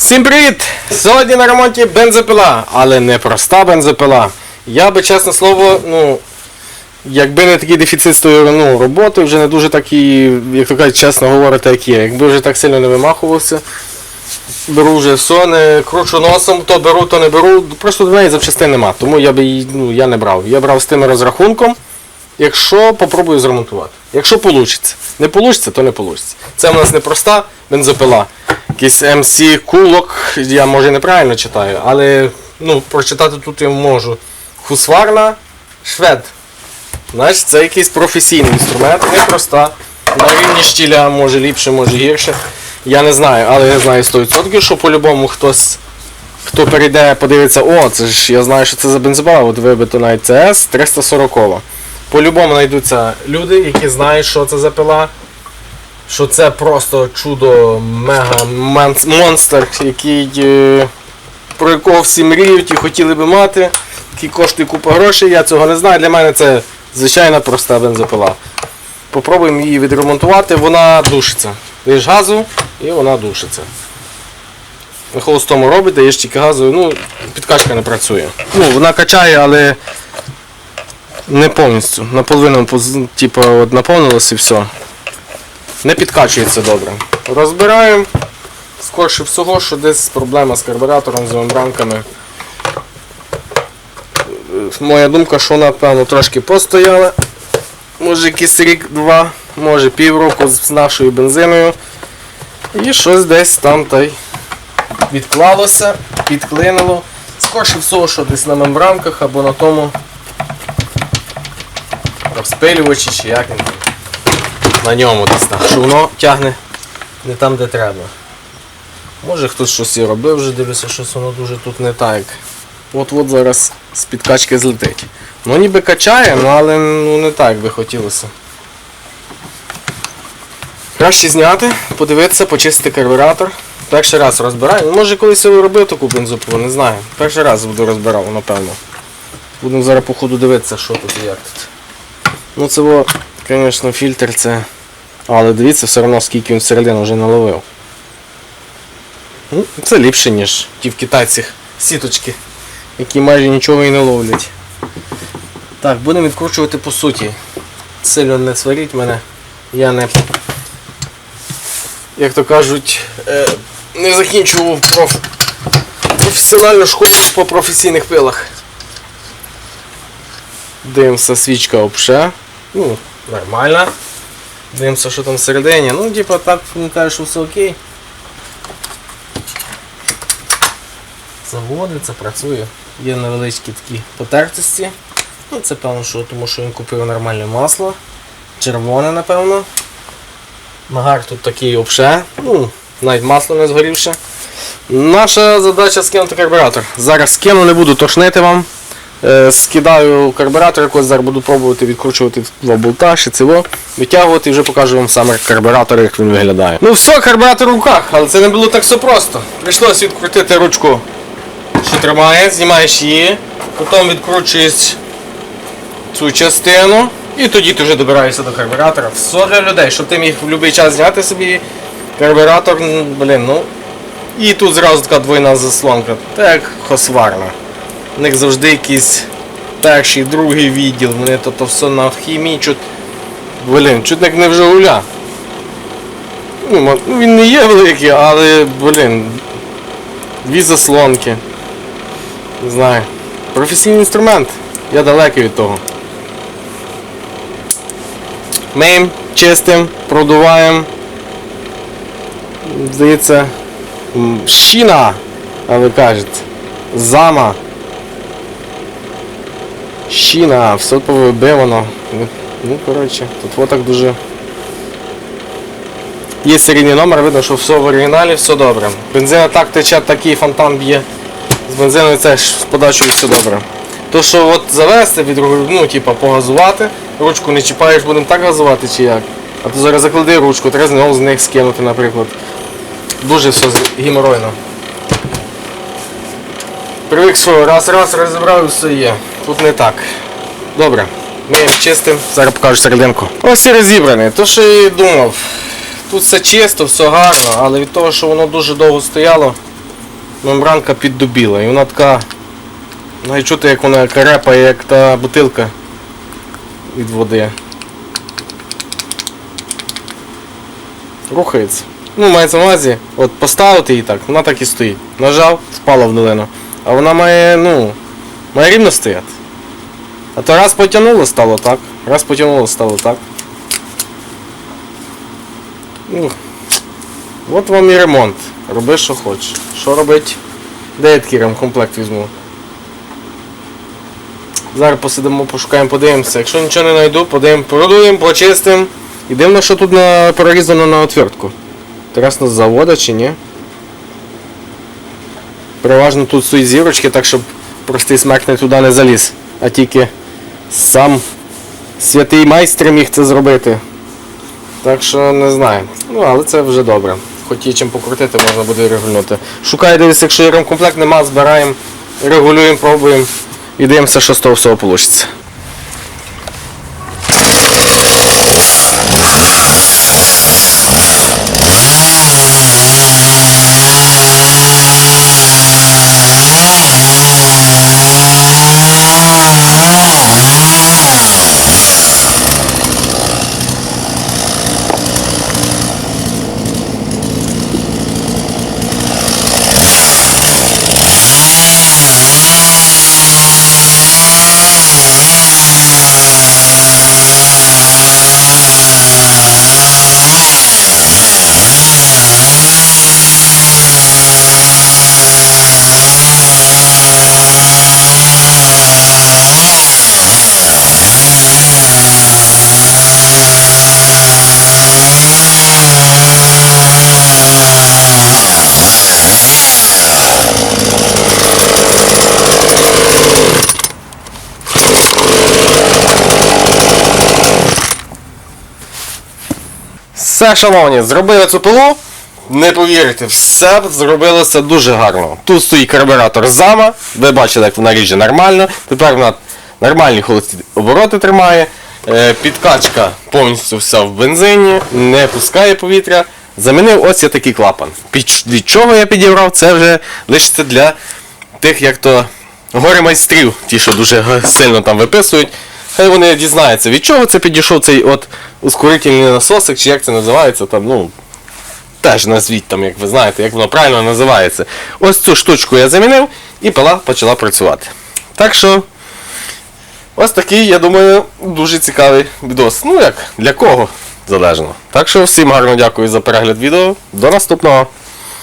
Всім привіт! Сьогодні на ремонті бензопила, але не проста бензопила. Я би, чесне слово, ну, якби не такий дефіцит ну, роботи, вже не дуже так і, як то кажуть, чесно говорити, як є. Якби вже так сильно не вимахувався, беру вже все, не кручу носом, то беру, то не беру. Просто до неї запчастин нема, тому я би її ну, я не брав. Я брав з тим розрахунком, якщо попробую зремонтувати. Якщо вийде. Не вийде, то не вийде. Це в нас не проста бензопила. Якийсь MC кулок, я може неправильно читаю, але ну, прочитати тут я можу. Хусварна швед. Значить, це якийсь професійний інструмент, не проста. На рівні штіля може ліпше, може гірше. Я не знаю, але я знаю 100%, що по-любому хтось, хто перейде, подивиться, о, це ж я знаю, що це за бензопила, от вибито навіть CS 340. По-любому знайдуться люди, які знають, що це за пила. Що це просто чудо, мега монстр, який, е, про якого всі мріють і хотіли би мати, який коштує купа грошей, я цього не знаю. Для мене це звичайна проста бензопила. Попробуємо її відремонтувати, вона душиться. Даєш газу і вона душиться. На холостому робить, даєш тільки газу, ну, підкачка не працює. Ну, вона качає, але не повністю. Наполовину типу, от наповнилось і все. Не підкачується добре. Розбираємо. Скорше всього, що десь проблема з карбюратором, з мембранками. Моя думка, що вона, певно, трошки постояла. Може якийсь рік-два, може півроку з нашою бензиною. І щось десь там та й відклалося, підклинило. Скорше всього, що десь на мембранках або на тому розпилювачі чи як він. На ньому десь так. Воно тягне не там, де треба. Може хтось щось і робив, вже дивлюся, щось воно дуже тут не так. От-от зараз з підкачки злетить. Ну ніби качає, ну, але ну, не так би хотілося. Краще зняти, подивитися, почистити карбюратор. Перший раз розбираю. Ну, може колись я робив таку бензопилу, не знаю. Перший раз буду розбирав, напевно. Будемо зараз по ходу дивитися, що тут і як тут. Ну це во, звісно, фільтр це. Але дивіться все одно, скільки він всередину вже наловив. Ну, це ліпше, ніж ті в китайцях сіточки, які майже нічого і не ловлять. Так, будемо відкручувати по суті. Сильно не сваріть мене. Я не. Як то кажуть, е, не закінчував проф... професіональну школу по професійних пилах. Дивимося, свічка обше. Ну, нормально. Дивимося, що там всередині. Ну, типа так виникає, що все окей. Заводиться, працює. Є невеличкі такі потертості. Ну, це певно, що тому що він купив нормальне масло. Червоне, напевно. Нагар тут такий обше. Ну, навіть масло не згорівше. Наша задача скинути карбюратор. Зараз скину, не буду тошнити вам. Е, скидаю карбюратор, якось зараз буду пробувати відкручувати два болта, шицево, витягувати і вже покажу вам саме карбюратор, як він виглядає. Ну все, карбюратор в руках, але це не було так все просто. Прийшлося відкрутити ручку, що тримає, знімаєш її, потім відкручуєш цю частину і тоді ти вже добираєшся до карбюратора. Все для людей, щоб ти міг в будь-який час зняти собі карбюратор, блін, ну. І тут зразу така двойна заслонка, так хосварна. У них завжди якийсь перший, другий відділ, вони то, то все на хімії, чуть. Блін, чуть як не в Жигуля. Ну, ну, він не є великий, але, блін. Дві заслонки. Не знаю. Професійний інструмент. Я далекий від того. Миємо, чистим, продуваємо. Здається. м, Щіна, а ви кажете. Зама. Щіна, все повибивано. Ну, Ну, коротше, тут так дуже. Є серійний номер, видно, що все в оригіналі, все добре. Бензина так тече, такий фонтан б'є. З бензиною це ж з подачею все добре. То що от завести від ну, типа, погазувати, ручку не чіпаєш, будемо так газувати чи як. А то зараз заклади ручку, треба знову з них скинути, наприклад. Дуже все геморойно. Привик, що раз-раз розібрав і все є. Тут не так. Добре. Ми чистим, зараз покажу серединку. Ось і розібраний. То, що я і думав. Тут все чисто, все гарно, але від того, що воно дуже довго стояло, мембранка піддубіла. І вона така. Навіть чути, як вона карепає, як та бутилка від води. Рухається. Ну, мається на увазі, от поставити її так, вона так і стоїть. Нажав, впала в долину. А вона має, ну, має рівно стояти. А то раз потягнуло, стало так. Раз потягнуло, стало так. Ну, от вам і ремонт. Роби, що хочеш. Що робить? Де я такий ремкомплект візьму? Зараз посидимо, пошукаємо, подивимося. Якщо нічого не знайду, подивимо, продуємо, почистимо. І дивно, що тут на, прорізано на отвертку. Інтересно, з завода чи ні? Переважно тут стоїть зірочки, так щоб простий смертний туди не заліз, а тільки сам святий майстер міг це зробити. Так що не знаю. Ну, але це вже добре. Хоч і чим покрутити, можна буде регулювати. Шукаю дивись, якщо є ремкомплект нема, збираємо, регулюємо, пробуємо і дивимося, що з того всього вийде. Все, шановні, зробили цю пилу. Не повірите, все зробилося дуже гарно. Тут стоїть карбюратор зама, ви бачили, як вона ріже нормально. Тепер вона нормальні холості обороти тримає. Е, підкачка повністю вся в бензині, не пускає повітря. Замінив ось я такий клапан. Від чого я підібрав, це вже лишиться для тих, як то горе майстрів, ті, що дуже сильно там виписують. Хай вони дізнаються, від чого це підійшов цей от ускорительний насосик, чи як це називається там, ну. Теж назвіть там, як ви знаєте, як воно правильно називається. Ось цю штучку я замінив і пила почала працювати. Так що, ось такий, я думаю, дуже цікавий відос. Ну як, для кого залежно. Так що всім гарно дякую за перегляд відео. До наступного!